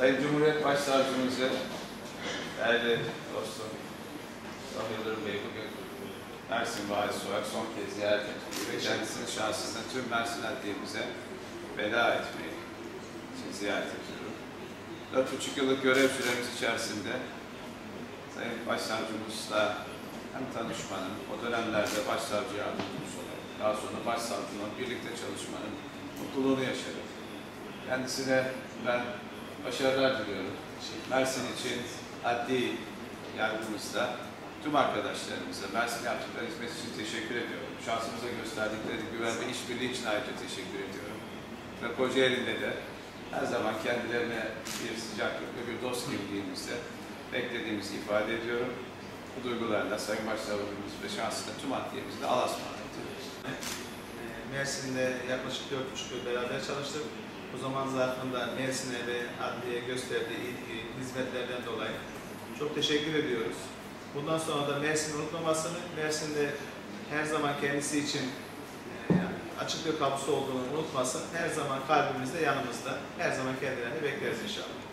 Sayın Cumhuriyet Başsavcımızı, değerli dostum Mustafa Yıldırım Bey bugün Mersin Valisi olarak son kez ziyaret ettik ve kendisinin şahsında tüm Mersin Adliyemize veda etmeyi için ziyaret ediyorum. Dört buçuk yıllık görev süremiz içerisinde Sayın Başsavcımızla hem tanışmanın, o dönemlerde Başsavcı Yardımcısı olarak, daha sonra Başsavcımla birlikte çalışmanın mutluluğunu yaşadım. Kendisine ben başarılar diliyorum. Mersin için adli yardımımızda tüm arkadaşlarımıza Mersin yaptıkları hizmet için teşekkür ediyorum. Şansımıza gösterdikleri güven ve işbirliği için ayrıca teşekkür ediyorum. Ve Kocaeli'nde de her zaman kendilerine bir sıcaklık ve bir dost kimliğimizde beklediğimizi ifade ediyorum. Bu duygularla Sayın Başsavcımız ve şansında tüm adliyemizde Allah'a ısmarladık. Mersin'de yaklaşık 4,5 yıl beraber çalıştık. Bu zaman zarfında Mersin'e ve adliyeye gösterdiği ilgi, hizmetlerden dolayı çok teşekkür ediyoruz. Bundan sonra da Mersin'i unutmamasını, Mersin'de her zaman kendisi için e, açık bir kapısı olduğunu unutmasın. Her zaman kalbimizde, yanımızda. Her zaman kendilerini bekleriz inşallah.